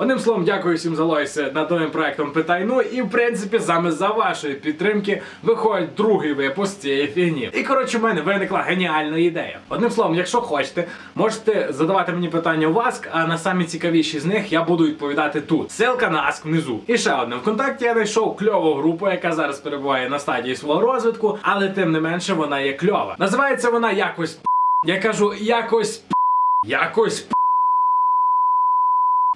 Одним словом, дякую всім за лойси над новим проектом Питай ну і в принципі саме за вашої підтримки виходить другий випуск цієї фігні. І коротше, в мене виникла геніальна ідея. Одним словом, якщо хочете, можете задавати мені питання в Ask, а на самі цікавіші з них я буду відповідати тут. Ссылка на Ask внизу. І ще одне ВКонтакті я знайшов кльову групу, яка зараз перебуває на стадії свого розвитку, але тим не менше вона є кльова. Називається вона якось п***. Я кажу якось п***. якось.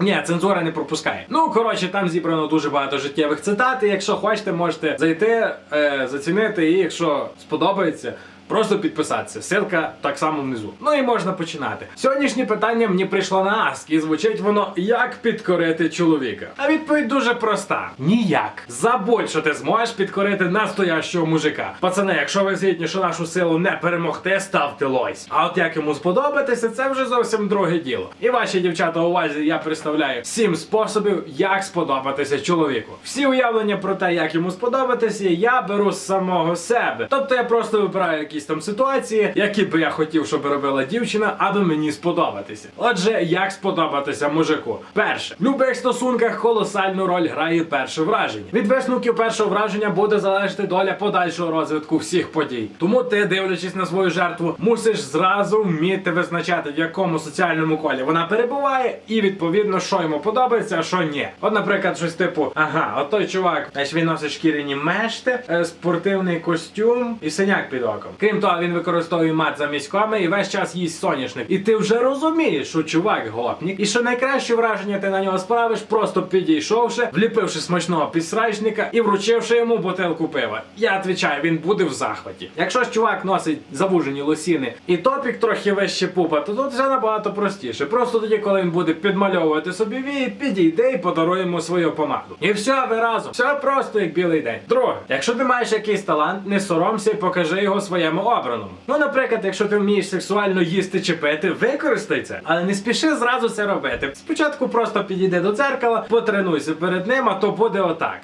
Ні, цензура не пропускає. Ну коротше, там зібрано дуже багато життєвих цитат. І якщо хочете, можете зайти, е, зацінити, і якщо сподобається. Просто підписатися. Ссылка так само внизу. Ну і можна починати. Сьогоднішнє питання мені прийшло на Аск, і звучить воно як підкорити чоловіка. А відповідь дуже проста: ніяк. Забудь, що ти зможеш підкорити настоящого мужика. Пацани, якщо ви згідні, що нашу силу не перемогти, ставте лойс. А от як йому сподобатися, це вже зовсім друге діло. І ваші дівчата увазі я представляю сім способів, як сподобатися чоловіку. Всі уявлення про те, як йому сподобатися, я беру з самого себе. Тобто я просто вибираю якісь там ситуації, які би я хотів, щоб робила дівчина, аби мені сподобатися. Отже, як сподобатися мужику? Перше, в любих стосунках колосальну роль грає перше враження. Від висновків першого враження буде залежати доля подальшого розвитку всіх подій. Тому ти, дивлячись на свою жертву, мусиш зразу вміти визначати, в якому соціальному колі вона перебуває, і відповідно, що йому подобається, а що ні. От, наприклад, щось типу: ага, от той чувак, він носить шкіряні мешти, е, спортивний костюм і синяк під оком. Крім того, він використовує мат замість коми і весь час їсть соняшник. І ти вже розумієш, що чувак гопнік, і що найкраще враження ти на нього справиш, просто підійшовши, вліпивши смачного підсрачника і вручивши йому бутилку пива. Я відповідаю, він буде в захваті. Якщо ж чувак носить завужені лосіни і топік трохи вище пупа, то тут все набагато простіше. Просто тоді, коли він буде підмальовувати собі вії, підійде і подарує йому свою помаду. І все, ви разом. Все просто як білий день. Друге, якщо ти маєш якийсь талант, не соромся і покажи його своєму обраному. Ну, наприклад, якщо ти вмієш сексуально їсти чи пити, використай це, але не спіши зразу це робити. Спочатку просто підійди до дзеркала, потренуйся перед ним, а то буде отак.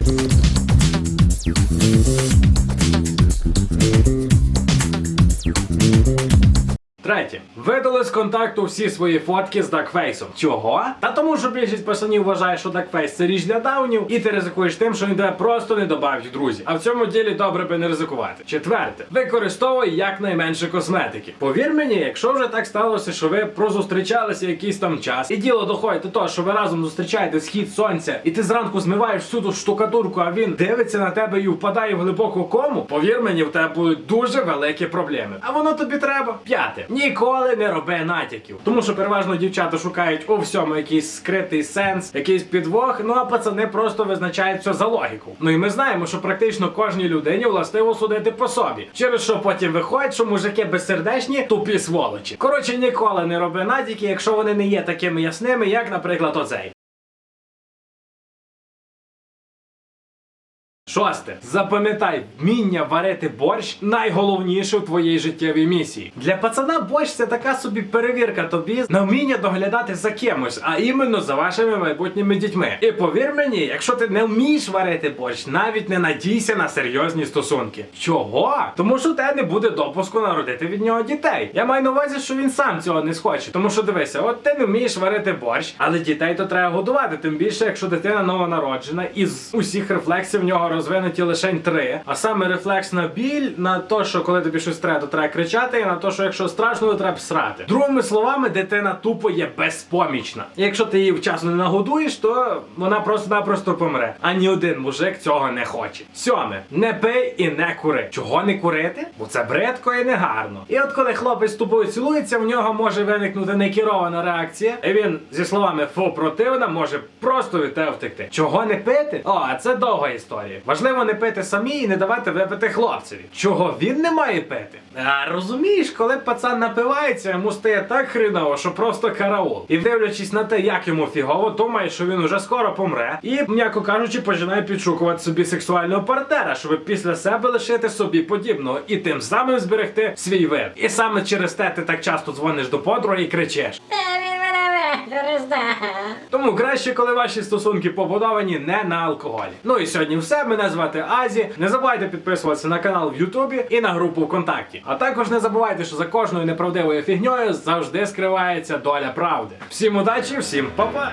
Третє. Видали з контакту всі свої фотки з дакфейсом. Чого? Та тому, що більшість пацанів вважає, що дакфейс це річ для даунів, і ти ризикуєш тим, що він тебе просто не добавить в друзі. А в цьому ділі добре би не ризикувати. Четверте. Використовуй якнайменше косметики. Повір мені, якщо вже так сталося, що ви прозустрічалися якийсь там час, і діло доходить до того, що ви разом зустрічаєте схід сонця, і ти зранку змиваєш всю ту штукатурку, а він дивиться на тебе і впадає в глибоку кому. Повір мені, в тебе будуть дуже великі проблеми. А воно тобі треба. П'яте. Ніколи не роби натяків. Тому що переважно дівчата шукають у всьому якийсь скритий сенс, якийсь підвох. Ну а пацани просто визначають все за логіку. Ну і ми знаємо, що практично кожній людині властиво судити по собі. Через що потім виходить, що мужики безсердечні тупі сволочі. Коротше, ніколи не роби натяки, якщо вони не є такими ясними, як, наприклад, оцей. Шосте. Запам'ятай, вміння варити борщ найголовніше в твоїй життєвій місії. Для пацана борщ це така собі перевірка тобі на вміння доглядати за кимось, а іменно за вашими майбутніми дітьми. І повір мені, якщо ти не вмієш варити борщ, навіть не надійся на серйозні стосунки. Чого? Тому що у тебе не буде допуску народити від нього дітей. Я маю на увазі, що він сам цього не схоче. Тому що дивися, от ти не вмієш варити борщ, але дітей то треба годувати. Тим більше, якщо дитина новонароджена, і з усіх рефлексів в нього розвинуті лише три. А саме рефлекс на біль, на те, що коли тобі щось треба, то треба кричати, і на те, що якщо страшно, то треба срати. Другими словами, дитина тупо є безпомічна. І якщо ти її вчасно не нагодуєш, то вона просто-напросто помре. А ні один мужик цього не хоче. Сьоме, не пий і не кури. Чого не курити? Бо це бридко і негарно. І от коли хлопець з цілується, в нього може виникнути некерована реакція, і він зі словами фу противна може просто від тебе втекти. Чого не пити? О, а це довга історія. Важливо не пити самі і не давати випити хлопцеві. Чого він не має пити? А розумієш, коли пацан напивається, йому стає так хреново, що просто караул. І дивлячись на те, як йому фігово, думає, що він уже скоро помре, і, м'яко кажучи, починає підшукувати собі сексуального партнера, щоб після себе лишити собі подібного і тим самим зберегти свій вид. І саме через те ти так часто дзвониш до подруги і кричиш. Він. Тому краще, коли ваші стосунки побудовані не на алкоголі. Ну і сьогодні все. Мене звати Азі. Не забувайте підписуватися на канал в Ютубі і на групу ВКонтакті. А також не забувайте, що за кожною неправдивою фігньою завжди скривається доля правди. Всім удачі, всім па-па!